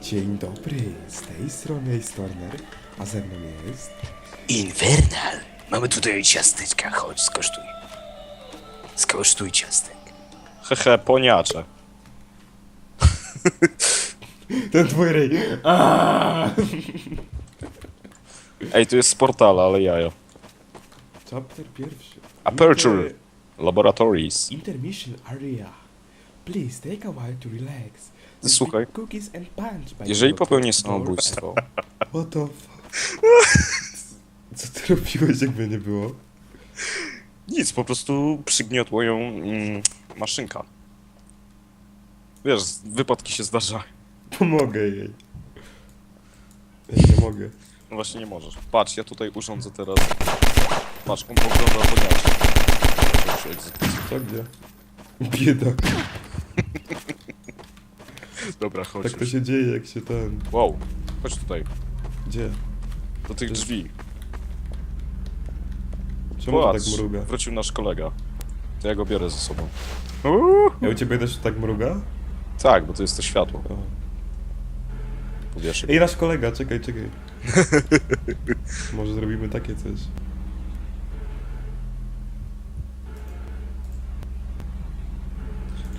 Dzień dobry, z tej strony jest Turner, a ze mną jest... Infernal. Mamy tutaj ciasteczka, chodź, skosztuj. Skosztuj ciastek. Hehe, poniacze. Ten twój! Aaaa! Ej, tu jest z portala, ale jajo. Chapter pierwszy. Aperture. Inter- Laboratories. Intermission area. Please take a while to relax. We'll Słuchaj. Cookies and punch by Jeżeli popełnię samobójstwo, What the fuck? Co ty robiłeś, jak mnie nie było? nic, po prostu przygniotło ją mm, maszynka. Wiesz, wypadki się zdarzają. Pomogę jej. Ja nie mogę. No właśnie nie możesz. Patrz, ja tutaj urządzę teraz. Patrz, on pogląda. Przy egzekucji. Co gdzie? Biedak. Dobra, chodź Tak to już. się dzieje, jak się ten... Wow, chodź tutaj, Gdzie? do tych drzwi. Czemu to tak mruga? wrócił nasz kolega. To ja go biorę ze sobą. Ja u ciebie też tak mruga? Tak, bo to jest to światło. O. Ej, nasz kolega, czekaj, czekaj. Może zrobimy takie coś.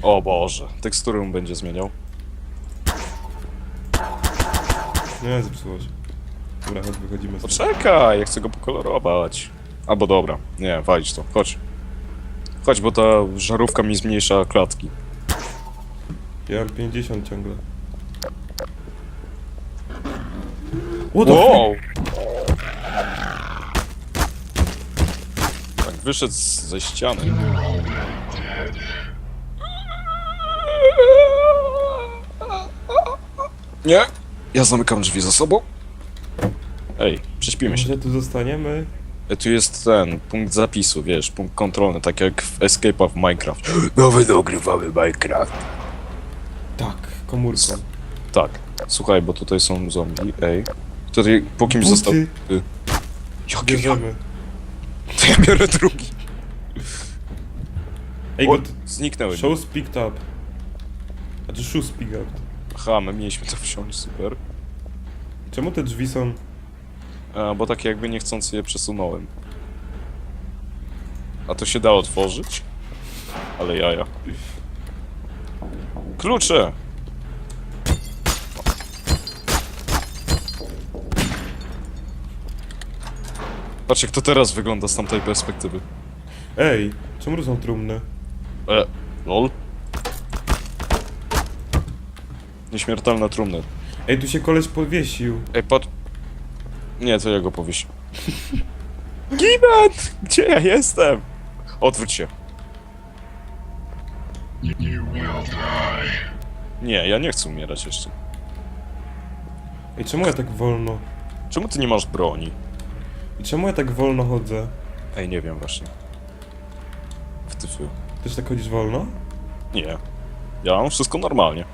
O Boże, teksturę mu będzie zmieniał. Nie, zepsuło się. Dobra, chodź, wychodzimy stąd. Poczekaj, ja chcę go pokolorować. Albo dobra, nie, walić to, chodź. Chodź, bo ta żarówka mi zmniejsza klatki. Ja mam 50 ciągle. What the Wow! Tak, wyszedł z- ze ściany. Nie! Ja zamykam drzwi za sobą. Ej, prześpimy się. Może tu zostaniemy? E, Tu jest ten punkt zapisu, wiesz, punkt kontrolny, tak jak w Escape'a w Minecraft. Nowy dogrywamy Minecraft. Tak, komórką. Tak, słuchaj, bo tutaj są zombie, ej. Tutaj po kimś Buty. został... Y. Jakie ja... Bierzemy. To ja biorę drugi. Ej, O, zniknęły. mi. shows picked up. Znaczy shoes picked up. Aha, my mieliśmy to wsiąść, super. Czemu te drzwi są... E, bo tak jakby niechcący je przesunąłem. A to się da otworzyć? Ale jaja. Klucze! Patrz jak to teraz wygląda z tamtej perspektywy. Ej, czemu tu są trumny? E, lol. Nieśmiertelne trumny. Ej, tu się koleś powiesił. Ej, patrz. Nie, to ja go powiesił. Gibbet! Gdzie ja jestem? Odwróć się. Nie, ja nie chcę umierać jeszcze. Ej, czemu ja tak wolno? Czemu ty nie masz broni? I czemu ja tak wolno chodzę? Ej, nie wiem właśnie. W tyfy. Też tak chodzisz wolno? Nie. Ja mam wszystko normalnie.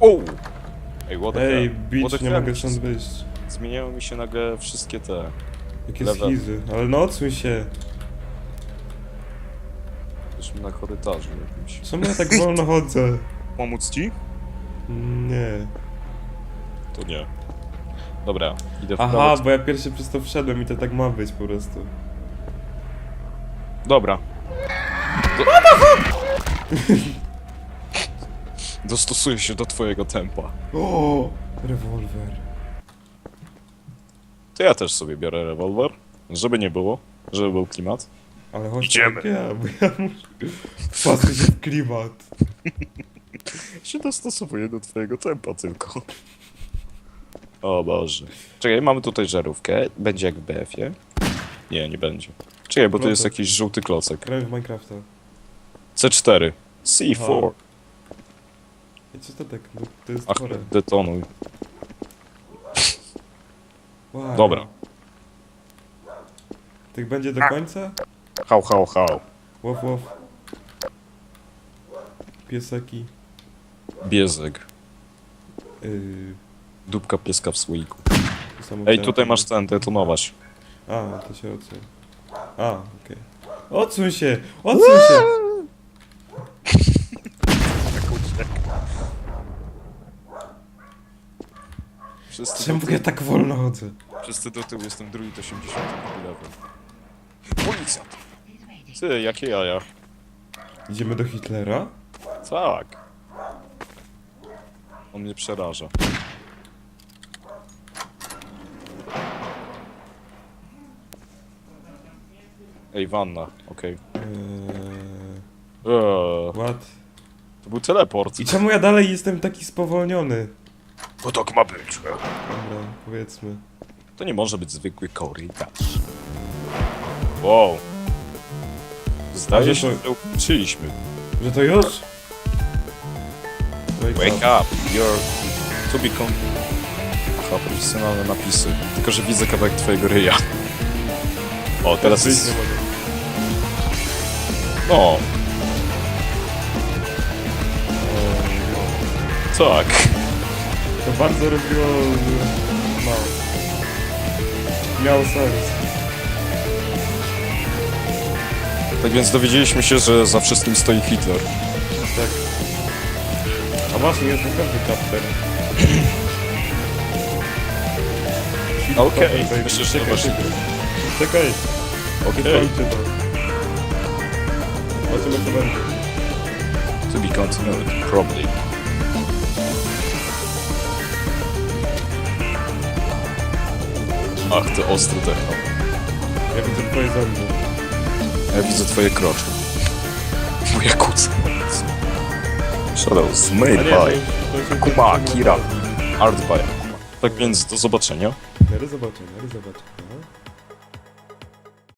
O! Ej, what the Ej, hell? bitch, What the nie hell? mogę stąd wyjść. Zmieniają mi się nagle wszystkie te... Jakie Lewe. schizy. Ale no odsuń się. Jesteśmy na korytarzu jakimś. Czemu ja tak wolno chodzę? Pomóc ci? Nie. To nie. Dobra, idę w Aha, prawo. bo ja pierwszy przez to wszedłem i to tak ma być po prostu. Dobra. Do... Dostosuję się do twojego tempa. O, rewolwer. To ja też sobie biorę rewolwer, żeby nie było, żeby był klimat. Ale chodź Idziemy. tak ja, bo ja muszę... Wpasnę się w klimat. się dostosowuję do twojego tempa tylko. O Boże. Czekaj, mamy tutaj żarówkę. Będzie jak w BF-ie. Nie, nie będzie. Czekaj, bo tu No jest jakiś żółty klocek. Grałem w Minecrafta. C4. C4. Ej, co to tak? To jest Ach, chore. detonuj. Wow. Dobra. Tak będzie do końca? Hał, hał, hał. Łow, łow. Piesaki. Biezek. Yy, Dupka pieska w słoiku. Ej, tutaj masz ten, detonować. A, to się odsunie. A, okej. Odsuń się! Odsuń się! Wszyscy Czemu do, ja tak wolno chodzę? wszyscy do tyłu, jestem drugi 80 level. Policjant! Ty, jakie jaja? Idziemy do Hitlera? Tak. On mnie przeraża. Ej, wanna, okej. Eee, Eee, what? to był teleport. I czemu ja dalej jestem taki spowolniony? Bo tak ma być. Dobra, powiedzmy. To nie może być zwykły korytarz. Wow. Zdaje Ale się, to- że uczyliśmy. Że to już? Wake, up. you're to become... Aha, profesjonalne napisy. Tylko, że widzę kawałek twojego ryja. O, teraz Wyjść jest... nie mogę. No, tak. To bardzo robiło... mało. Miało sens. Tak więc dowiedzieliśmy się, że za wszystkim stoi Hitler. Tak. A właśnie, jest naprawdę kapter. Okej, Baby, myślę, że czekaj, masz- czekaj. Okej. to. Zobaczymy co będzie. To be continued, probably. Ach, ty ostry techno. Ja widzę twoje zęby. Ja widzę twoje krocze. Moja kuca. Shadows, made by Akuma Akira. Art by Akuma. Tak więc do zobaczenia. Nary zobaczę, nary zobaczę. No.